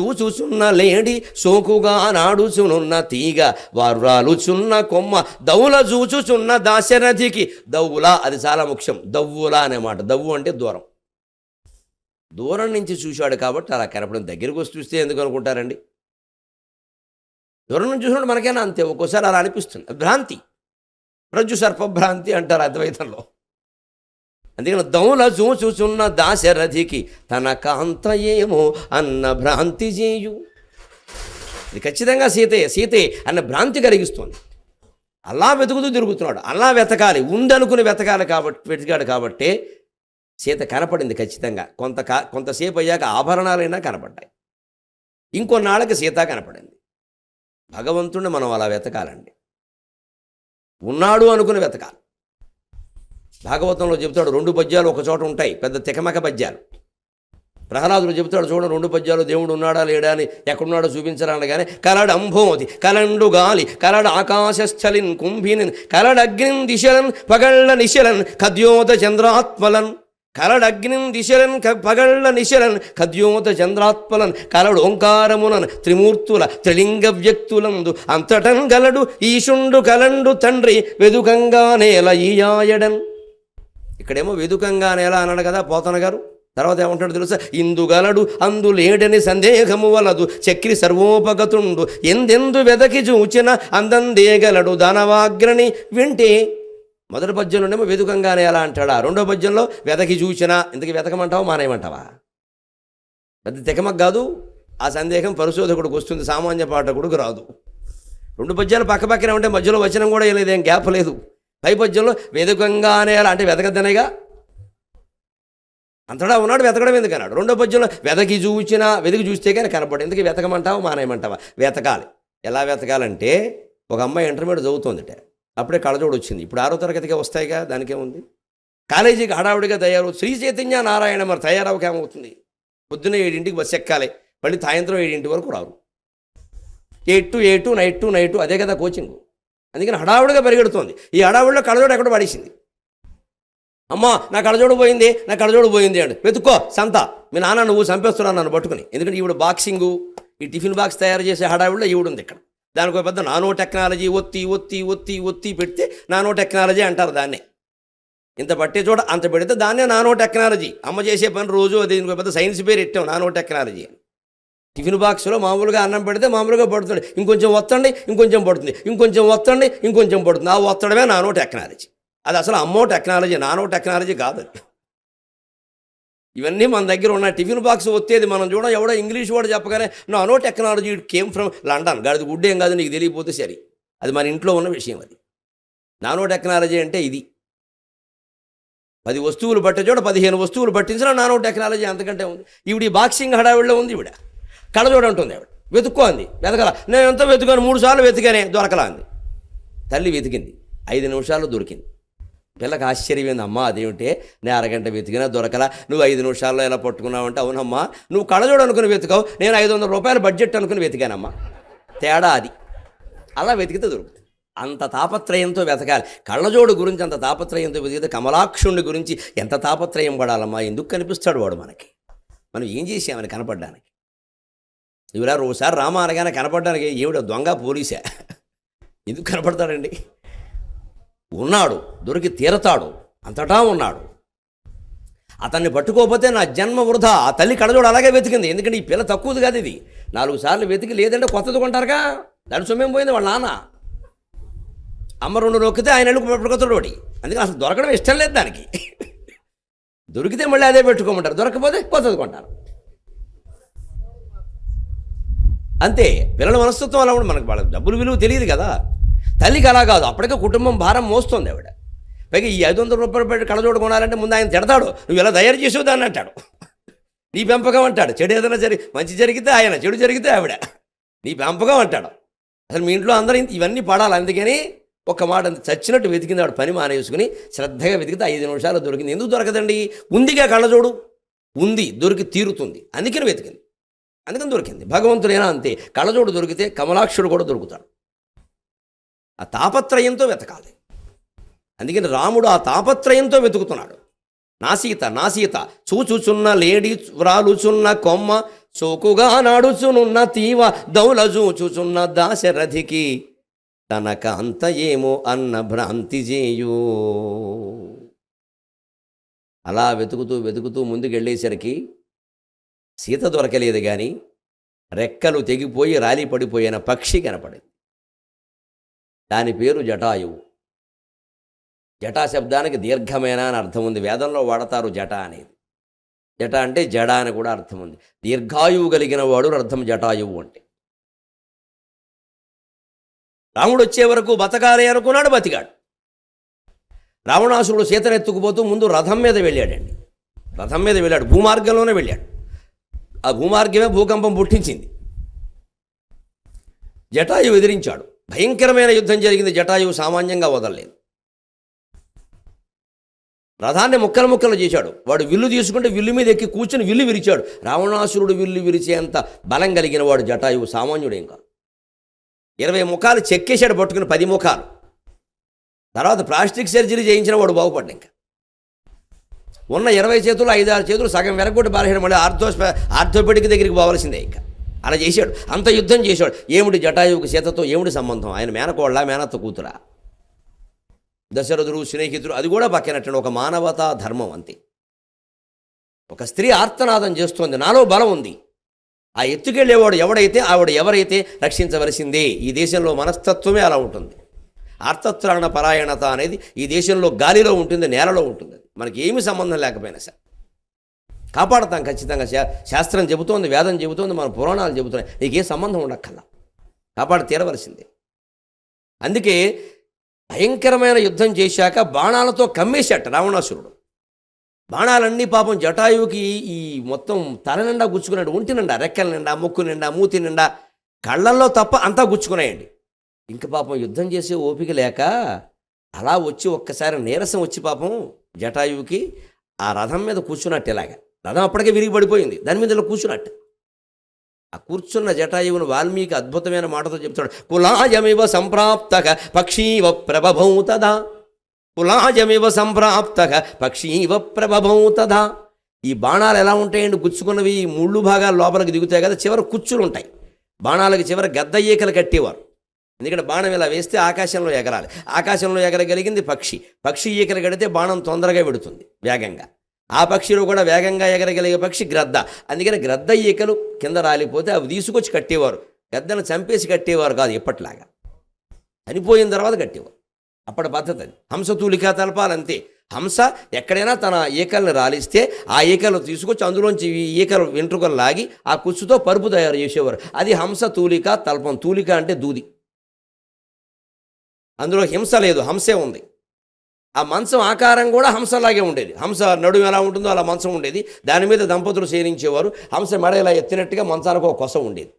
చూచుచున్న లేడి సోకుగా నాడుచునున్న తీగ వారు రాలుచున్న కొమ్మ దౌల చూచుచున్న దాశరథికి దౌల అది చాలా ముఖ్యం దవ్వుల అనే మాట. దవ్వు అంటే దూరం. దూరం నుంచి చూశాడు కాబట్టి అలా కనపడం. దగ్గరికి వచ్చి చూస్తే ఎందుకు అనుకుంటారండి? దూరం నుంచి చూసినప్పుడు మనకైనా అంతే ఒక్కోసారి అలా అనిపిస్తుంది. భ్రాంతి. రజ్జు సర్పభ్రాంతి అంటారు అద్వైతంలో. అందుకని దౌల చూచుచున్న దాశరథికి తన కాంత ఏమో అన్న భ్రాంతి చేయు ఇది ఖచ్చితంగా సీతే సీతే అన్న భ్రాంతి కలిగిస్తుంది. అలా వెతుకుతూ తిరుగుతున్నాడు అలా వెతకాలి ఉందనుకుని వెతకాలి కాబట్టి వెతికాడు కాబట్టి సీత కనపడింది ఖచ్చితంగా. కొంత కొంతసేపు అయ్యాక ఆభరణాలైనా కనపడ్డాయి. ఇంకొన్నాళ్ళకి సీత కనపడింది. భగవంతుడిని మనం అలా వెతకాలండి. ఉన్నాడు అనుకుని వెతకాలి. భాగవతంలో చెబుతాడు రెండు పద్యాలు ఒక చోట ఉంటాయి పెద్ద తికమక పద్యాలు. ప్రహ్లాదుడు చెబుతాడు చూడండి రెండు పద్యాలు దేవుడు ఉన్నాడా లేడా అని ఎక్కడున్నాడో చూపించరా అనగానే కలడ అంభోతి కలండు గాలి కలడ ఆకాశస్థలిన్ కుంభినిన్ కలడగ్నిన్ దిశలన్ పగళ్ళ నిశలన్ కద్యోత చంద్రాత్మలన్. కలడగ్నిన్ దిశలన్ క- పగళ్ళ నిశలన్ కద్యోత చంద్రాత్మలన్. కలడు ఓంకారమునన్ త్రిమూర్తుల త్రిలింగ వ్యక్తులందు. అంతటన్ గలడు ఈశుండు కలండు తండ్రి వెదుకంగా నేల ఈయాయడన్ ఇక్కడేమో వెదుకంగా నేల అన్నాడు కదా పోతన గారు. తర్వాత ఏమంటాడు తెలుసా? ఇందుగలడు అందు లేడని సందేహము వలదు. చక్రి సర్వోపగతుండు. ఎందెందు వెదకి చూచిన అందందేగలడు దానవాగ్రని వింటే. మొదటి పద్యంలోనేమో వెదుకంగానే ఎలా అంటాడా. రెండో పద్యంలో వెదకి చూచినా ఇంతకీ వెతకమంటావా? మానేయమంటావా? పెద్ద తెకమకు కాదు. ఆ సందేహం పరిశోధకుడికి వస్తుంది. సామాన్య పాఠకుడికి రాదు. రెండు పద్యాలు పక్క పక్కనే ఉంటే మధ్యలో వచనం కూడా ఏం లేదు ఏం గ్యాప్ లేదు. పైపద్యంలో వెదకంగానే అలా అంటే వెదకద్దనేగా? అంతటా ఉన్నాడు వెతకడం ఎందుకన్నాడు? రెండో పద్యంలో వెతకి చూచినా వెతికి చూస్తే కానీ కనపడు ఎందుకు వెతకమంటావా మానేయమంటావా? వెతకాలి. ఎలా వెతకాలంటే ఒక అమ్మాయి ఇంటర్మీడియట్ చదువుతుందిట. అప్పుడే కళజోడు వచ్చింది. ఇప్పుడు ఆరో తరగతిగా వస్తాయిగా దానికేముంది? కాలేజీకి హడావుడిగా తయారు శ్రీ చైతన్య నారాయణ మరి తయారవక ఏమవుతుంది? పొద్దున్న ఏడింటికి బస్సు ఎక్కాలి. మళ్ళీ సాయంత్రం ఏడింటి వరకు రారు. Eight to eight night to night అదే కదా కోచింగ్. అందుకని హడావుడిగా పరిగెడుతోంది. ఈ హడావుడిలో కళ్ళజోడు ఎక్కడ పడేసింది. అమ్మా నా కళ్ళజోడు పోయింది నా కళ్ళజోడు పోయింది అండి. వెతుక్కో సంత. మీ నాన్న నువ్వు చంపేస్తున్నాను నన్ను పట్టుకుని. ఎందుకంటే ఈవిడ బాక్సింగు. ఈ టిఫిన్ బాక్స్ తయారు చేసే హడావుడిలో ఈవిడ ఉంది ఇక్కడ. దానికి పెద్ద నానో టెక్నాలజీ ఒత్తి ఒత్తి ఒత్తి ఒత్తి పెడితే నానో టెక్నాలజీ అంటారు దాన్నే. ఇంత పట్టే చోట అంత పెడితే దాన్నే నానో టెక్నాలజీ. అమ్మ చేసే పని రోజు అది పెద్ద సైన్స్ పేరు ఎట్టాం నానో టెక్నాలజీ అని. టిఫిన్ బాక్స్లో మామూలుగా అన్నం పెడితే మామూలుగా పడుతుంది. ఇంకొంచెం వత్తండి ఇంకొంచెం పడుతుంది. ఇంకొంచెం వత్తండి ఇంకొంచెం పడుతుంది. ఆ వత్తడమే నానో టెక్నాలజీ. అది అసలు అమ్మో టెక్నాలజీ నానో టెక్నాలజీ కాదు ఇవన్నీ మన దగ్గర ఉన్న టిఫిన్ బాక్స్ వచ్చేది మనం చూడ ఎవడో ఇంగ్లీష్ వాడు చెప్పగానే nano technology came from London గడిది good ఏం కాదు నీకు తెలియపోతే సరే. అది మన ఇంట్లో ఉన్న విషయం అది. నానో టెక్నాలజీ అంటే ఇది. పది వస్తువులు పట్టే చూడ పదిహేను వస్తువులు పట్టించిన నానో టెక్నాలజీ అంతకంటే ఉంది. ఈవిడ ఈ బాక్సింగ్ హడావిడిలో ఉంది ఈవిడ. కళ్ళజోడు అంటుంది ఆవిడ. వెతుక్కో అంది. వెతకల. నేను ఎంత వెతుకాను? మూడు సార్లు వెతికానే దొరకలా అంది. తల్లి వెతికింది. ఐదు నిమిషాల్లో దొరికింది. పిల్లకి ఆశ్చర్యమైంది అమ్మ అదేమిటే? నేను అరగంట వెతికినా దొరకలా. నువ్వు ఐదు నిమిషాల్లో ఎలా పట్టుకున్నావంటే అవునమ్మా నువ్వు కళ్ళజోడు అనుకుని వెతుకావు. నేను ఐదు వందల రూపాయల బడ్జెట్ అనుకుని వెతికానమ్మా. తేడా అది. అలా వెతికితే దొరుకుతుంది. అంత తాపత్రయంతో వెతకాలి. కళ్ళజోడు గురించి అంత తాపత్రయంతో వెతికితే కమలాక్షుణ్ణి గురించి ఎంత తాపత్రయం పడాలమ్మా? ఎందుకు కనిపిస్తాడు వాడు మనకి? మనం ఏం చేసామని కనపడడానికి? ఇవిలా ఒకసారి రామ అనగానే కనపడడానికి ఏమిటో దొంగ పోలీసే. ఎందుకు కనపడతాడండి? ఉన్నాడు దొరికి తీరతాడు అంతటా ఉన్నాడు. అతన్ని పట్టుకోకపోతే నా జన్మ వృధా ఆ తల్లి కడజోడు అలాగే వెతికింది. ఎందుకంటే ఈ పిల్ల తక్కువది కాదు ఇది. నాలుగు సార్లు వెతికి లేదంటే కొత్తది కొంటారుగా? దాని సొమ్మేం పోయింది వాళ్ళ నాన్న? అమ్మ రెండు నొక్కితే ఆయన వెళ్ళి పట్టుకొస్తాడు వాడి. అందుకని అసలు దొరకడం ఇష్టం లేదు దానికి. దొరికితే మళ్ళీ అదే పెట్టుకోమంటారు. దొరకపోతే కొత్తది కొంటారు. అంతే పిల్లల మనస్తత్వం అలా ఉండి మనకు వాళ్ళ డబ్బులు విలువ తెలియదు కదా. తల్లికి అలా కాదు అప్పటికే కుటుంబం భారం మోస్తుంది ఆవిడ. పైగా ఈ ఐదు వందల రూపాయలు పెట్టి కళ్ళజోడు కొనాలంటే ముందు ఆయన తిడతాడు నువ్వు ఎలా తయారు చేసేవు దాన్ని అంటాడు. నీ పెంపకం అంటాడు చెడు ఏదైనా జరి మంచి జరిగితే ఆయన చెడు జరిగితే ఆవిడ. నీ పెంపకం అంటాడు. అసలు మీ ఇంట్లో అందరూ ఇవన్నీ పడాలి అందుకని ఒక్క మాట చచ్చినట్టు వెతికింది ఆవిడ పని మానేసుకుని శ్రద్ధగా వెతికితే ఐదు నిమిషాలు దొరికింది. ఎందుకు దొరకదండి? ఉందిగా కళ్ళజోడు ఉంది దొరికి తీరుతుంది. అందుకని వెతికింది. అందుకని దొరికింది. భగవంతుడైనా అంతే. కళ్ళజోడు దొరికితే కమలాక్షుడు కూడా దొరుకుతాడు. ఆ తాపత్రయంతో వెతకాలి. అందుకని రాముడు ఆ తాపత్రయంతో వెతుకుతున్నాడు. నా సీత నా సీత చూచుచున్న లేడి వ్రాలుచున్న కొమ్మ చోకుగా నాడుచునున్న తీవ దౌలజూచుచున్న దాశరథికి తనక అంత ఏమో అన్న భ్రాంతి చేయు. అలా వెతుకుతూ వెతుకుతూ ముందుకెళ్ళేసరికి సీత దొరకలేదు కానీ రెక్కలు తెగిపోయి రాలి పడిపోయిన పక్షి కనపడింది. దాని పేరు జటాయువు. జటా శబ్దానికి దీర్ఘమైన అని అర్థం ఉంది. వేదంలో వాడతారు జట అనేది. జట అంటే జడ అని కూడా అర్థం ఉంది. దీర్ఘాయువు కలిగిన వాడు అర్థం జటాయువు అంటే. రాముడు వచ్చే వరకు బతకాలి అనుకున్నాడు బతికాడు. రావణాసురుడు సీతనెత్తుకుపోతూ ముందు రథం మీద వెళ్ళాడండి. రథం మీద వెళ్ళాడు. భూమార్గంలోనే వెళ్ళాడు. ఆ భూమార్గమే భూకంపం పుట్టించింది. జటాయువు ఎదిరించాడు. భయంకరమైన యుద్ధం జరిగింది. జటాయువు సామాన్యంగా వదలలేదు. రథాన్ని ముక్కలు ముక్కలు చేశాడు. వాడు విల్లు తీసుకుంటే విల్లు మీద ఎక్కి కూర్చుని విల్లు విరిచాడు. రావణాసురుడు విల్లు విరిచేంత బలం కలిగిన వాడు జటాయువు సామాన్యుడేం కాదు. ఇరవై ముఖాలు చెక్కేశాడు పట్టుకుని పది ముఖాలు. తర్వాత ప్లాస్టిక్ సర్జరీ చేయించిన వాడు బాగుపడ్డా ఇంకా. ఉన్న ఇరవై చేతులు ఐదారు చేతులు సగం వెనకొట్టి బాలహేడు మళ్ళీ ఆర్థో ఆర్థోపెడిక్ దగ్గరికి పోవాల్సిందే ఇంకా. అలా చేశాడు. అంత యుద్ధం చేశాడు. ఏమిటి జటాయువుకి సీతతో ఏమిటి సంబంధం? ఆయన మేనకోళ్ళ మేనత్త కూతురా. దశరథుడు స్నేహితుడు అది కూడా పక్కనట్టండి ఒక మానవతా ధర్మం అంతే. ఒక స్త్రీ ఆర్తనాదం చేస్తోంది. నాలో బలం ఉంది. ఆ ఎత్తుకెళ్ళేవాడు ఎవడైతే ఆవిడ ఎవరైతే రక్షించవలసిందే. ఈ దేశంలో మనస్తత్వమే అలా ఉంటుంది. ఆర్తత్రాణ పరాయణత అనేది ఈ దేశంలో గాలిలో ఉంటుంది నేలలో ఉంటుంది. మనకి ఏమి సంబంధం లేకపోయినా సార్. కాపాడతాం ఖచ్చితంగా. శా శాస్త్రం చెబుతోంది వేదం చెబుతోంది మన పురాణాలు చెబుతున్నాయి. నీకే సంబంధం ఉండక్కల్లా కాపాడు తీరవలసిందే. అందుకే భయంకరమైన యుద్ధం చేశాక బాణాలతో కమ్మేశాట రావణాసురుడు. బాణాలన్నీ పాపం జటాయువుకి ఈ మొత్తం తల నిండా గుచ్చుకున్నాడు. ఒంటి నిండా రెక్కల నిండా ముక్కు నిండా మూతి నిండా కళ్ళల్లో తప్ప అంతా గుచ్చుకున్నాయండి. ఇంక పాపం యుద్ధం చేసే ఓపిక లేక అలా వచ్చి ఒక్కసారి నీరసం వచ్చి పాపం జటాయువుకి ఆ రథం మీద కూర్చున్నట్టు ఇలాగా. రథం అప్పటికే విరిగి పడిపోయింది దాని మీద ఇలా కూర్చున్నట్టు. ఆ కూర్చున్న జటాయువును వాల్మీకి అద్భుతమైన మాటతో చెప్తాడు. కులాయమివ సంప్రాప్త పక్షీవ ప్రభభౌ తదా కులాయమివ సంప్రాప్త పక్షీవ ప్రభభౌ తదా ఈ బాణాలు ఎలా ఉంటాయండి? గుచ్చుకున్నవి ఈ ముళ్ళు భాగాలు లోపలికి దిగుతాయి కదా చివర కుచ్చులు ఉంటాయి. బాణాలకి చివర గద్ద ఈకలు కట్టేవారు. ఎందుకంటే బాణం ఇలా వేస్తే ఆకాశంలో ఎగరాలి. ఆకాశంలో ఎగరగలిగింది పక్షి. పక్షి ఈకలు కడితే బాణం తొందరగా పెడుతుంది వేగంగా. ఆ పక్షిలో కూడా వేగంగా ఎగరగలిగే పక్షి గ్రద్ద. అందుకని గ్రద్ద ఈకలు కింద రాలిపోతే అవి తీసుకొచ్చి కట్టేవారు. గద్దను చంపేసి కట్టేవారు కాదు ఎప్పట్లాగా చనిపోయిన తర్వాత కట్టేవారు. అప్పటి పద్ధతి అది. హంస తూలికా తలపాలంతే హంస ఎక్కడైనా తన ఈకల్ని రాలిస్తే ఆ ఈకలు తీసుకొచ్చి అందులోంచి ఈ ఈకలు వెంట్రుకలు లాగి ఆ కుచ్చుతో పరుపు తయారు చేసేవారు. అది హంస తూలిక తల్పం. తూలిక అంటే దూది. అందులో హింస లేదు హంసే ఉంది. ఆ మంచం ఆకారం కూడా హంసలాగే ఉండేది. హంస నడుము ఎలా ఉంటుందో అలా మంచం ఉండేది. దాని మీద దంపతులు శయనించేవారు హంస మెడ ఇలా ఎత్తినట్టుగా మంచానికి ఒక కొస ఉండేది.